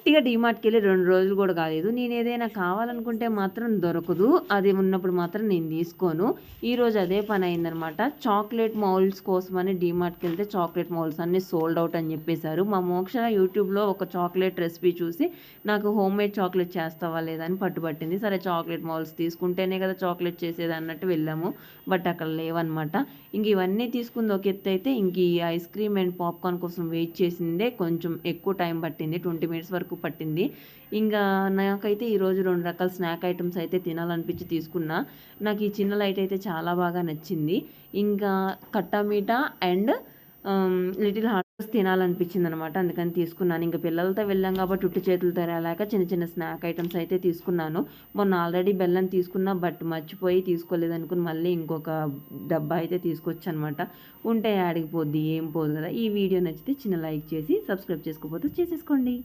గట్టిగా డీమార్ట్కి వెళ్ళి రెండు రోజులు కూడా కాలేదు. నేను ఏదైనా కావాలనుకుంటే మాత్రం దొరకదు. అది ఉన్నప్పుడు మాత్రం నేను తీసుకోను. ఈరోజు అదే పని అయిందనమాట చాక్లెట్ మౌల్స్ కోసమని డీమార్ట్కి వెళ్తే చాక్లెట్ మౌల్స్ అన్నీ సోల్డ్ అవుట్ అని చెప్పేశారు. మా మోక్ష యూట్యూబ్లో ఒక చాక్లెట్ రెసిపీ చూసి నాకు హోమ్ మేడ్ చాక్లెట్ చేస్తావా లేదని పట్టుబట్టింది. సరే చాక్లెట్ మౌల్స్ తీసుకుంటేనే కదా చాక్లెట్ చేసేది అన్నట్టు వెళ్ళాము. బట్ అక్కడ లేవన్నమాట. ఇంక ఇవన్నీ తీసుకుంది ఒక ఎత్తు అయితే ఇంక ఈ ఐస్ క్రీమ్ అండ్ పాప్కార్న్ కోసం వెయిట్ చేసిందే. కొంచెం ఎక్కువ టైం పట్టింది. ట్వంటీ మినిట్స్ వరకు పట్టింది. ఇంకా నాకైతే ఈరోజు రెండు రకాల స్నాక్ ఐటమ్స్ అయితే తినాలనిపించి తీసుకున్నా. నాకు ఈ చిన్న లైట్ అయితే చాలా బాగా నచ్చింది. ఇంకా Khatta Meetha and little hearts తినాలనిపించింది అనమాట అందుకని తీసుకున్నాను. ఇంకా పిల్లలతో వెళ్ళాం కాబట్టి ఉట్టి చేతులు తెరలేక చిన్న చిన్న స్నాక్ ఐటమ్స్ అయితే తీసుకున్నాను. మొన్న ఆల్రెడీ బెల్లం తీసుకున్నా బట్ మర్చిపోయి తీసుకోలేదు అనుకుని మళ్ళీ ఇంకొక డబ్బా అయితే తీసుకొచ్చనమాట. ఉంటే ఆడిగిపోద్ది ఏం పోదు కదా. ఈ వీడియో నచ్చితే చిన్న లైక్ చేసి సబ్స్క్రైబ్ చేసుకోకపోతే చేసేసుకోండి.